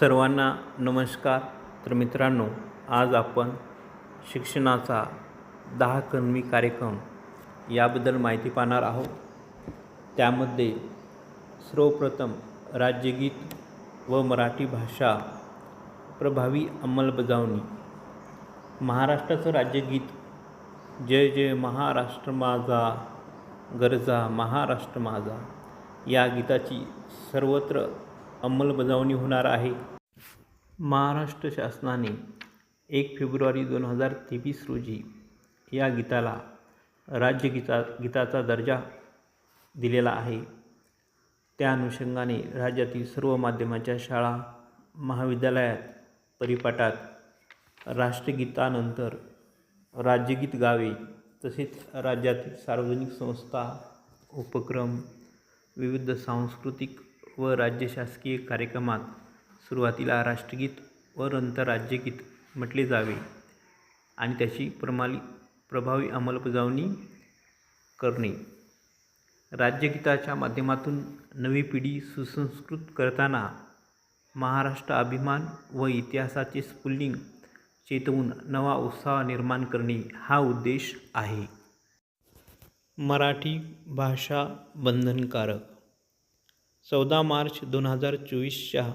सर्वांना नमस्कार. तर मित्रांनो आज आपण शिक्षणाचा दहा कलमी कार्यक्रम याबद्दल माहिती पाहणार आहोत. त्यामध्ये सर्वप्रथम राज्यगीत व मराठी भाषा प्रभावी अंमलबजावणी. महाराष्ट्राचं राज्यगीत जय जय महाराष्ट्र माझा गरजा महाराष्ट्र माझा या गीताची सर्वत्र अंमलबजावणी होणार आहे. महाराष्ट्र शासनाने एक फेब्रुवारी दोन हजार तेवीस रोजी या गीताला राज्यगीता गीताचा दर्जा दिलेला आहे. त्या अनुषंगाने राज्यातील सर्व माध्यमाच्या शाळा महाविद्यालयात परिपाठात राष्ट्रगीतानंतर राज्यगीत गावे तसेच राज्यातील सार्वजनिक संस्था उपक्रम विविध सांस्कृतिक व राज्य शासकीय कार्यक्रमात सुरुवातीला राष्ट्रगीत व नंतर राज्यगीत म्हटले जावे आणि त्याची प्रमाली प्रभावी अंमलबजावणी करणे. राज्यगीताच्या माध्यमातून नवी पिढी सुसंस्कृत करताना महाराष्ट्र अभिमान व इतिहासाचे स्फुल्लिंग चेतवून नवा उत्साह निर्माण करणे हा उद्देश आहे. मराठी भाषा बंधनकारक चौदा मार्च दोन हजार चोवीसच्या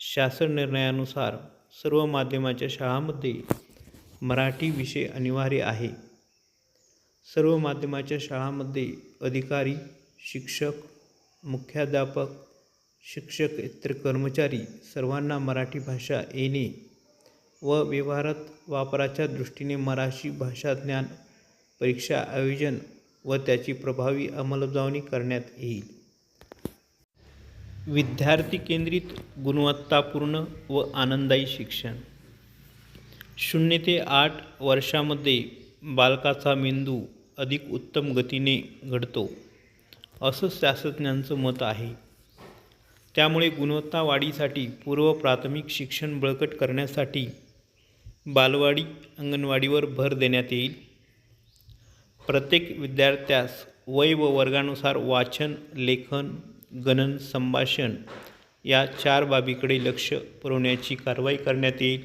शासन निर्णयानुसार सर्व माध्यमाच्या शाळांमध्ये मराठी विषय अनिवार्य आहे. सर्व माध्यमाच्या शाळांमध्ये अधिकारी शिक्षक मुख्याध्यापक शिक्षक इतर कर्मचारी सर्वांना मराठी भाषा येणे व व्यवहारात वापराच्या दृष्टीने मराठी भाषा ज्ञान परीक्षा आयोजन व त्याची प्रभावी अंमलबजावणी करण्यात येईल. विद्यार्थी केंद्रित गुणवत्तापूर्ण व आनंददायी शिक्षण. शून्य ते आठ वर्षामध्ये बालकाचा मेंदू अधिक उत्तम गतीने घडतो असं शास्त्रज्ञांचं मत आहे. त्यामुळे गुणवत्ता वाढीसाठी पूर्व प्राथमिक शिक्षण बळकट करण्यासाठी बालवाडी अंगणवाडीवर भर देण्यात येईल. प्रत्येक विद्यार्थ्यास वय व वर्गानुसार वाचन लेखन गणन संभाषण या चार बाबीकडे लक्ष पुरवण्याची कारवाई करण्यात येईल.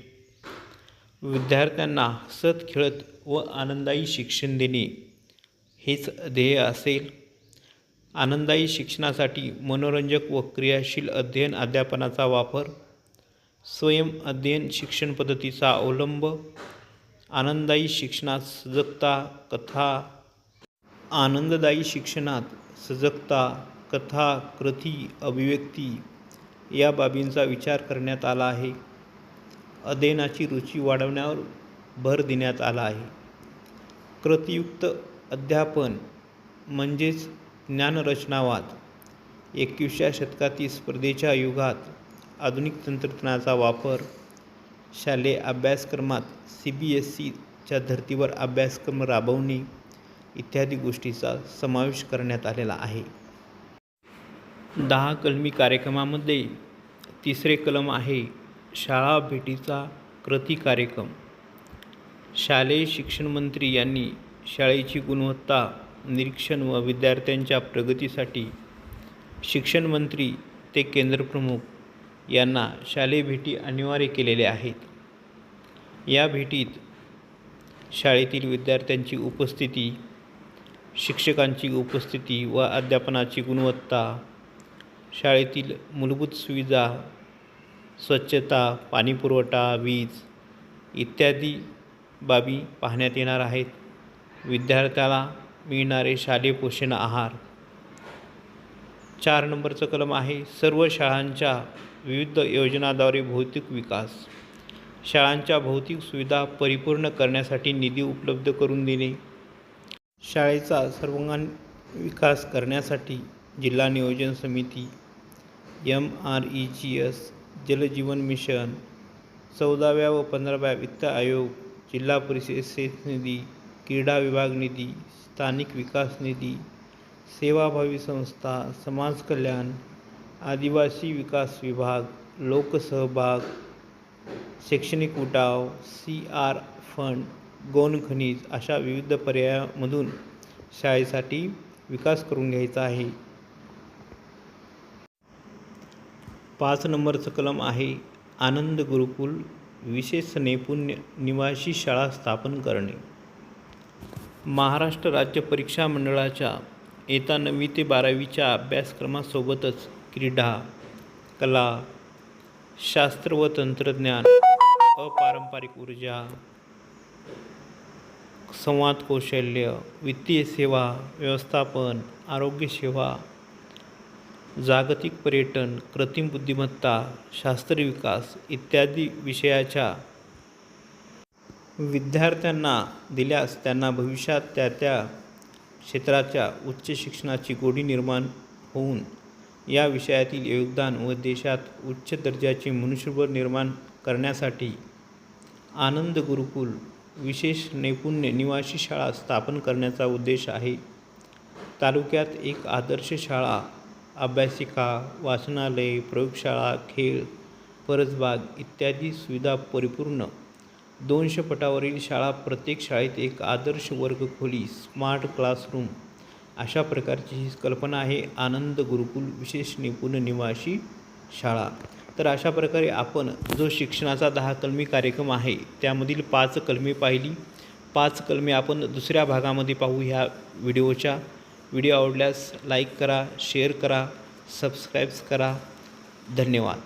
विद्यार्थ्यांना हसत खेळत व आनंदायी शिक्षण देणे हेच ध्येय असेल. आनंदायी शिक्षणासाठी मनोरंजक व क्रियाशील अध्ययन अध्यापनाचा वापर स्वयं अध्ययन शिक्षण पद्धतीचा अवलंब आनंददायी शिक्षणात सजगता कथा आनंददायी शिक्षणात सजगता कथा कृती अभिव्यक्ती या बाबींचा विचार करण्यात आला आहे. अध्ययनाची रुची वाढवण्यावर भर देण्यात आला आहे. कृतियुक्त अध्यापन म्हणजेच ज्ञानरचनावाद. एकविसव्या शतकातील स्पर्धेच्या युगात आधुनिक तंत्रज्ञानाचा वापर शालेय अभ्यासक्रमात सी बी एस सीच्या धर्तीवर अभ्यासक्रम राबवणे इत्यादी गोष्टीचा समावेश करण्यात आलेला आहे. दहा कलमी कार्यक्रमामध्ये तिसरे कलम आहे शाळा भेटीचा कृती कार्यक्रम. शालेय शिक्षण मंत्री यांनी शाळेची गुणवत्ता निरीक्षण व विद्यार्थ्यांच्या प्रगतीसाठी शिक्षण मंत्री ते केंद्रप्रमुख यांना शालेय भेटी अनिवार्य केलेले आहेत. या भेटीत शाळेतील विद्यार्थ्यांची उपस्थिती शिक्षकांची उपस्थिती व अध्यापनाची गुणवत्ता शाळेतील मूलभूत सुविधा स्वच्छता पाणीपुरवठा वीज इत्यादी बाबी पाहण्यात येणार आहेत. विद्यार्थ्याला मिळणारे शालेय पोषण आहार. चार नंबरचं कलम आहे सर्व शाळांच्या विविध योजनाद्वारे भौतिक विकास. शाळांच्या भौतिक सुविधा परिपूर्ण करण्यासाठी निधी उपलब्ध करून देणे. शाळेचा सर्वांगीण विकास करण्यासाठी जिल्हा नियोजन समिती M R E G S Jal Jeevan mission चौदाव्या व पंधराव्या वित्त आयोग जिल्हा परिषद सेच निधी क्रीडा विभाग निधी स्थानिक विकास निधी सेवाभावी संस्था समाज कल्याण आदिवासी विकास विभाग लोकसहभाग शैक्षणिक उठाव सी आर फंड गौण खनिज अशा विविध पर्यायामधून शाळेसाठी विकास करून घ्यायचा आहे. पाच नंबरचं कलम आहे. आनंद गुरुकुल विशेष नैपुण्य निवासी शाळा स्थापन करणे. महाराष्ट्र राज्य परीक्षा मंडळाच्या येता नववी ते बारावीच्या अभ्यासक्रमासोबतच क्रीडा कला शास्त्र व तंत्रज्ञान अपारंपरिक ऊर्जा संवाद कौशल्य वित्तीय सेवा व्यवस्थापन आरोग्यसेवा जागतिक पर्यटन कृत्रिम बुद्धिमत्ता शास्त्रीय विकास इत्यादी विषयाच्या विद्यार्थ्यांना दिल्यास त्यांना भविष्यात त्या त्या क्षेत्राच्या उच्च शिक्षणाची गोडी निर्माण होऊन या विषयातील योगदान व देशात उच्च दर्जाचे मनुष्यबळ निर्माण करण्यासाठी आनंद गुरुकुल विशेष नैपुण्य निवासी शाळा स्थापन करण्याचा उद्देश आहे. तालुक्यात एक आदर्श शाळा अभ्यासिका वाचनालय प्रयोगशाळा खेळ परसबाग इत्यादी सुविधा परिपूर्ण. दोनशे पटावरील शाळा प्रत्येक शाळेत एक आदर्श वर्गखोली स्मार्ट क्लासरूम. अशा प्रकारची ही कल्पना आहे. आनंद गुरुकुल विशेष निपुण निवासी शाळा. तर अशा प्रकारे आपण जो शिक्षणाचा दहा कलमी कार्यक्रम आहे त्यामधील पाच कलमे पाहिली. पाच कलमे आपण दुसऱ्या भागामध्ये पाहू ह्या व्हिडिओच्या. व्हिडिओ आवडल्यास लाईक करा शेअर करा सबस्क्राईब्स करा. धन्यवाद.